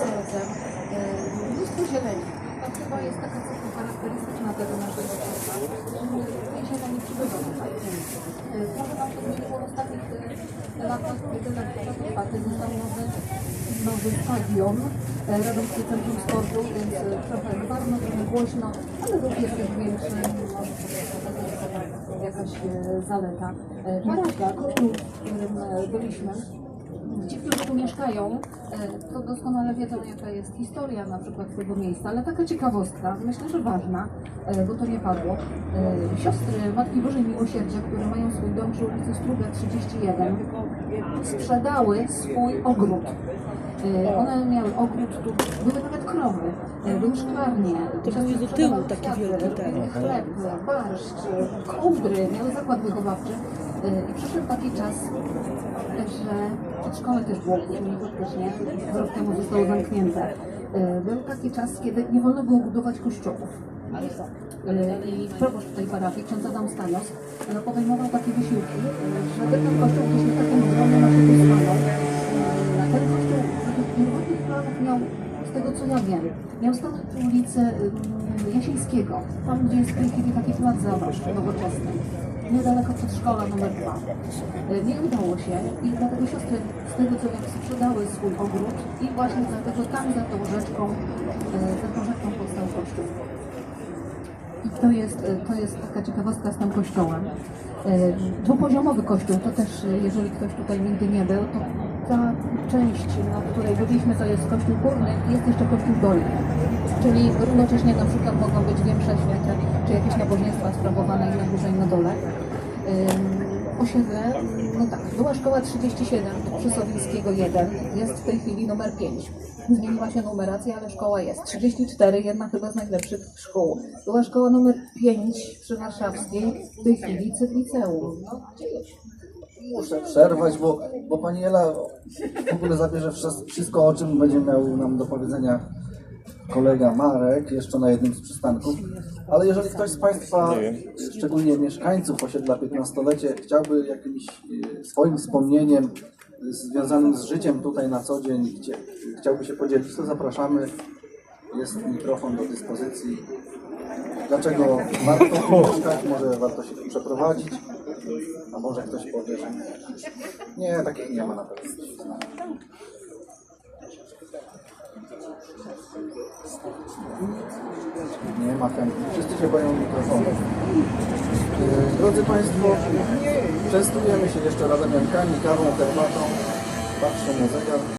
sercem, e, mnóstwo zieleni. To chyba jest taka cecha charakterystyczna tego naszego miasta. Tej zieleni przybywa tutaj. E, Może Wam to zmieniło w ostatnich e, latach, kiedy na przykład został nowy, nowy stadion Radomskie Centrum Sportu, więc trochę barwno, trochę głośno, ale również jest większy, może jakaś zaleta. Parafia, kościół, w którym byliśmy, Ci, którzy tu mieszkają, e, to doskonale wiedzą, jaka jest historia na przykład tego miejsca, ale taka ciekawostka, myślę, że ważna, e, bo to nie padło. E, Siostry Matki Bożej Miłosierdzia, które mają swój dom przy ulicy Struga 31, sprzedały swój ogród. E, One miały ogród, tu były nawet krowy, e, były szklarnie. To były do tyłu takie wielkie ten. Chleb, barszcz, kołdry, miały zakład wychowawczy. E, I przyszedł taki czas, że przedszkole też było później faktycznie, rok temu zostało zamknięte. Był taki czas, kiedy nie wolno było budować kościołów. I proboszcz tej parafii, ksiądz Adam Stanios, no, podejmował takie wysiłki, żeby ten kościół gdzieś na takim odwronie naszego ja wiem, miał stanąć przy ulicy ym, Jasińskiego, tam gdzie jest w tej chwili taki plac zabaw nowoczesny niedaleko przedszkola numer dwa. E, Nie udało się i dlatego siostry z tego co wiem sprzedały swój ogród i właśnie dlatego tam za tą rzeczką, e, za tą rzeczką powstał kościół. I to jest, to jest taka ciekawostka z tym kościołem. Dwupoziomowy kościół, to też, jeżeli ktoś tutaj nigdy nie był, to ta część, na której byliśmy, to jest kościół górny jest jeszcze kościół dolny. Czyli równocześnie na przykład mogą być większe święte, czy jakieś nabożeństwa sprawowane i na górze i na dole. Osiedle, no tak, była szkoła 37 przy Sowińskiego 1, jest w tej chwili numer 5. Zmieniła się numeracja, ale szkoła jest. 34, jedna chyba z najlepszych szkół. Była szkoła numer 5 przy Warszawskiej, w tej chwili liceum. No. Muszę przerwać, bo, bo pani Ela w ogóle zabierze wsz- wszystko, o czym będzie miał nam do powiedzenia kolega Marek, jeszcze na jednym z przystanków. Ale jeżeli ktoś z Państwa, szczególnie mieszkańców osiedla 15-lecie, chciałby jakimś e, swoim wspomnieniem związanym z życiem tutaj na co dzień, gdzie, chciałby się podzielić, to zapraszamy. Jest mikrofon do dyspozycji. Dlaczego warto mieszkać? Może warto się tu przeprowadzić? A może ktoś powie, że nie. Nie, takich nie ma na pewno. Nie ma chętnych. Wszyscy się boją mikrofonu. E, Drodzy Państwo, częstujemy się jeszcze radomiankami, kawą, herbatą. Patrzę na zegar.